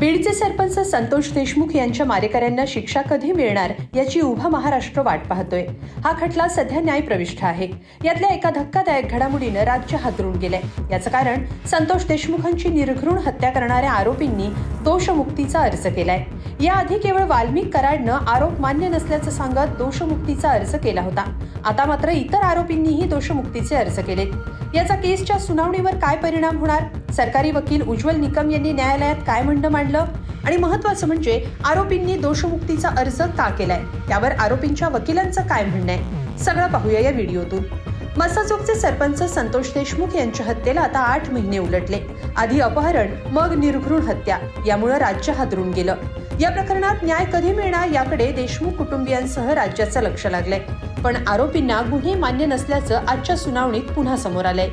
बीडचे सरपंच संतोष देशमुख यांच्या मारेकऱ्यांना शिक्षा कधी मिळणार याची उभा महाराष्ट्र वाट पाहतोय. हा खटला सध्या न्यायप्रविष्ट आहे. यातल्या एका धक्कादायक घडामोडीनं राज्य हादरून गेलंय. याचं कारण संतोष देशमुखांची निर्घृण हत्या करणाऱ्या आरोपींनी दोषमुक्तीचा अर्ज केलाय. याआधी केवळ वाल्मिक कराडनं आरोप मान्य नसल्याचं सांगत दोषमुक्तीचा अर्ज केला होता. आता मात्र इतर आरोपींनीही दोषमुक्तीचे अर्ज केलेत. याचा केसच्या सुनावणीवर काय परिणाम होणार? सरकारी वकील उज्ज्वल निकम यांनी न्यायालयात काय म्हणणं मांडलं? आणि महत्वाचं म्हणजे आरोपींनी दोषमुक्तीचा अर्ज का केलाय? त्यावर आरोपींच्या वकिलांचं काय म्हणणं आहे? सगळं पाहूया या व्हिडिओतून. मसाजोगचे सरपंच संतोष देशमुख यांच्या हत्येला आता आठ महिने उलटले. आधी अपहरण मग निर्घृण हत्या. यामुळे राज्य हादरून गेलं. या प्रकरणात न्याय कधी मिळणार याकडे देशमुख कुटुंबियांसह राज्याचं लक्ष लागलंय. पण आरोपींना गुन्हे मान्य नसल्याचं आजच्या सुनावणीत पुन्हा समोर आलंय.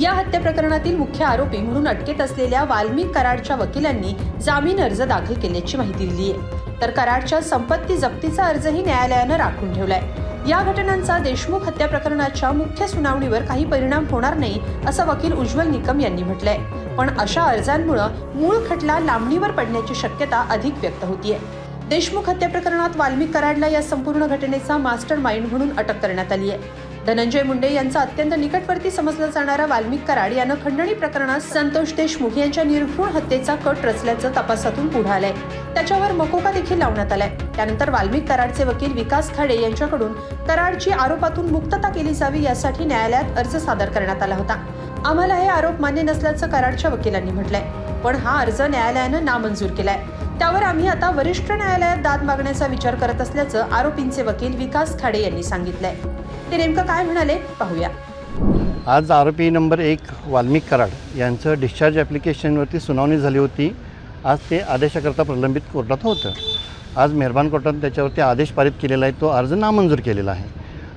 या हत्या प्रकरणातील मुख्य आरोपी म्हणून अटकेत असलेल्या वाल्मिक कराडच्या वकिलांनी जामीन अर्ज दाखल केल्याची माहिती दिली आहे तर कराडच्या संपत्ती जप्तीचा अर्जही न्यायालयानं राखून ठेवलाय. या घटनांचा देशमुख हत्या प्रकरणाच्या मुख्य सुनावणीवर काही परिणाम होणार नाही असं वकील उज्ज्वल निकम यांनी म्हटलंय. पण अशा अर्जांमुळे मूळ खटला लांबणीवर पडण्याची शक्यता अधिक व्यक्त होतीये. देशमुख हत्या प्रकरणात वाल्मिक कराडला या संपूर्ण घटनेचा मास्टर माइंड म्हणून अटक करण्यात आली आहे धनंजय मुंडे यांचा अत्यंत निकटवर्ती समजला जाणारा वाल्मिक कराड यानं खंडणी प्रकरणात संतोष देशमुख यांच्या निर्घृण हत्येचा कट रचल्याचं तपासातून पुढे आलंय. त्याच्यावर मकोका देखील लावण्यात आलाय. त्यानंतर वाल्मिक कराडचे वकील विकास खाडे यांच्याकडून कराडची आरोपातून मुक्तता केली जावी यासाठी न्यायालयात अर्ज सादर करण्यात आला होता. आम्हाला हे आरोप मान्य नसल्याचं कराडच्या वकिलांनी म्हटलंय. पण हा अर्ज न्यायालयानं नामंजूर केलाय. त्यावर आम्ही आता वरिष्ठ न्यायालयात दाद मागण्याचा विचार करत असल्याचं आरोपींचे वकील विकास खाडे यांनी सांगितलंय. ते नेमकं काय म्हणाले पाहूया. आज आरोपी नंबर एक वाल्मिक कराड यांचं डिस्चार्ज ॲप्लिकेशनवरती सुनावणी झाली होती. आज ते आदेशाकरता प्रलंबित कोर्टात होतं. आज मेहरबान कोर्टाने त्याच्यावरती आदेश पारित केलेला आहे तो अर्ज नामंजूर केलेला आहे.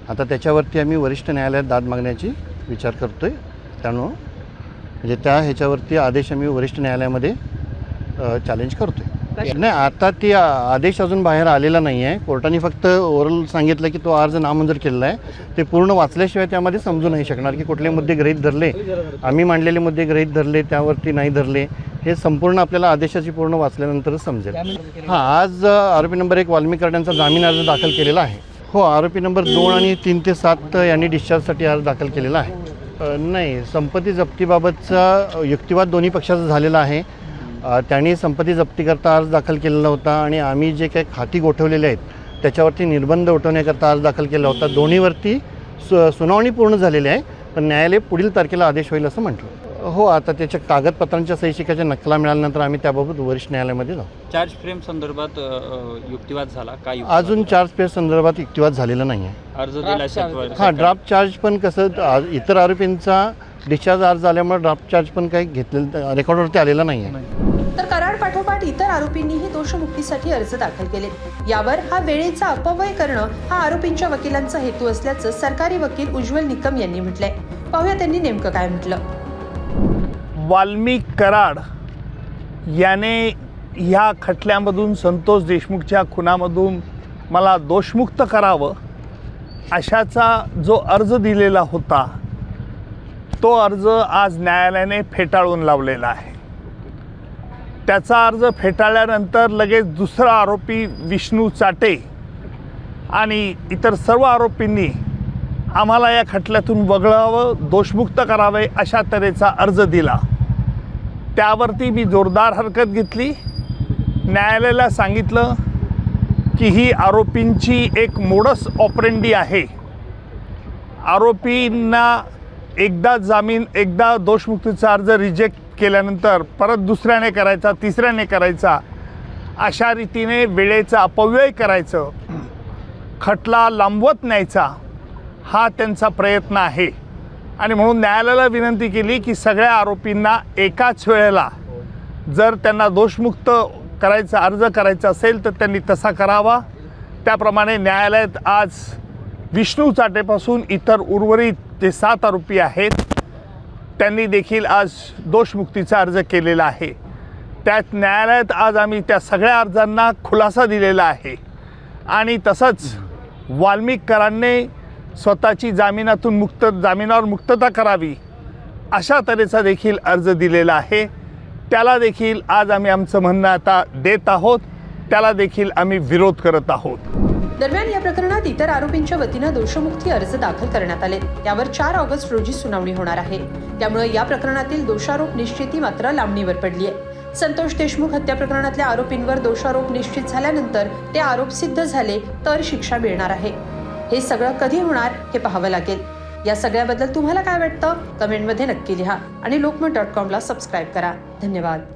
आता त्याच्यावरती आम्ही वरिष्ठ न्यायालयात दाद मागण्याची विचार करतो आहे त्यामुळं म्हणजे त्या ह्याच्यावरती आदेश आम्ही वरिष्ठ न्यायालयामध्ये चॅलेंज करतो आहे नाही आता ती आदेश अजून बाहेर आलेला नाही आहे कोर्टाने फक्त ओरल सांगितलं की तो अर्ज नामंजूर केलेला आहे. ते पूर्ण वाचल्याशिवाय त्यामध्ये समजू नाही शकणार की कुठले मुद्दे गृहीत धरले. आम्ही मांडलेले मुद्दे गृहीत धरले त्यावरती नाही धरले. हे संपूर्ण आपल्याला आदेशाची पूर्ण वाचल्यानंतरच समजेल. हां आज आरोपी नंबर एक वाल्मिक कराड जामीन अर्ज दाखल केलेला आहे. हो आरोपी नंबर दोन आणि तीन ते सात यांनी डिस्चार्जसाठी अर्ज दाखल केलेला आहे. नाही संपत्ती जप्तीबाबतचा युक्तिवाद दोन्ही पक्षाचा झालेला आहे. त्यांनी संपत्ती जप्तीकरता अर्ज दाखल केलेला होता आणि आम्ही जे काही खाती गोठवलेले आहेत त्याच्यावरती निर्बंध उठवण्याकरता अर्ज दाखल केला होता. दोन्हीवरती सु सुनावणी पूर्ण झालेली आहे पण न्यायालय पुढील तारखेला आदेश होईल असं म्हटलं. हो आता त्याच्या कागदपत्रांच्या सही शिकायच्या नकला मिळाल्यानंतर आम्ही त्याबाबत वरिष्ठ न्यायालयामध्ये जाऊ. चार्ज फ्रेम संदर्भात युक्तिवाद झाला काय? अजून चार्ज पे संदर्भात युक्तिवाद झालेला नाही आहे अर्ज दिला हां ड्राफ्ट चार्ज पण कसं इतर आरोपींचा डिस्चार्ज अर्ज आल्यामुळे ड्राफ्ट चार्ज पण काही घेतलेलं रेकॉर्डवरती आलेला नाही. आहे तर इतर आरोपींनीही दोषमुक्तीसाठी अर्ज दाखल केले. यावर हा वेळेचा अपव्यय करणं हा आरोपींच्या वकिलांचा हेतू असल्याचं सरकारी वकील उज्ज्वल निकम यांनी म्हटलंय. पाहूया त्यांनी नेमकं काय म्हटलं. वाल्मिक कराड याने ह्या खटल्यामधून संतोष देशमुखच्या खुनामधून मला दोषमुक्त करावं अशाचा जो अर्ज दिलेला होता तो अर्ज आज न्यायालयाने फेटाळून लावलेला आहे. त्याचा अर्ज फेटाळल्यानंतर लगेच दुसरा आरोपी विष्णू चाटे आणि इतर सर्व आरोपींनी आम्हाला या खटल्यातून वगळावं दोषमुक्त करावे अशा तऱ्हेचा अर्ज दिला. त्यावरती मी जोरदार हरकत घेतली. न्यायालयाला सांगितलं की ही आरोपींची एक मोडस ऑपरेंडी आहे. आरोपींना एकदा जामीन एकदा दोषमुक्तीचा अर्ज रिजेक्ट केल्यानंतर परत दुसऱ्याने करायचा तिसऱ्याने करायचा अशा रीतीने वेळेचा अपव्यय करायचं खटला लांबवत न्यायचा हा त्यांचा प्रयत्न आहे. आणि म्हणून न्यायालयाला विनंती केली की सगळ्या आरोपींना एकाच वेळेला जर त्यांना दोषमुक्त करायचा अर्ज करायचा असेल तर त्यांनी तसा करावा. त्याप्रमाणे न्यायालयात आज विष्णू चाटेपासून इतर उर्वरित जे सात आरोपी आहेत. त्यांनी देखील आज दोषमुक्तीचा अर्ज केलेला आहे. त्यात न्यायालयात आज आम्ही त्या सगळ्या अर्जांना खुलासा दिलेला आहे. आणि तसंच वाल्मिककरांनी स्वतःची जामिनातून मुक्त जामिनावर मुक्तता करावी अशा तऱ्हेचा देखील अर्ज दिलेला आहे. त्याला देखील आज आम्ही आमचं म्हणणं आता देत आहोत. त्याला देखील आम्ही विरोध करत आहोत. दरम्यान या प्रकरणात इतर आरोपींच्या वतीनं दोषमुक्ती अर्ज दाखल करण्यात आले. त्यावर चार ऑगस्ट रोजी सुनावणी होणार आहे. त्यामुळे या प्रकरणातील दोषारोप निश्चिती मात्र लांबणीवर पडली आहे संतोष देशमुख हत्या प्रकरणातल्या आरोपींवर दोषारोप निश्चित झाल्यानंतर ते आरोप सिद्ध झाले तर शिक्षा मिळणार आहे. हे सगळं कधी होणार हे पाहावं लागेल. या सगळ्याबद्दल तुम्हाला काय वाटतं? कमेंटमध्ये नक्की लिहा आणि लोकमत डॉट कॉमला सबस्क्राईब करा. धन्यवाद.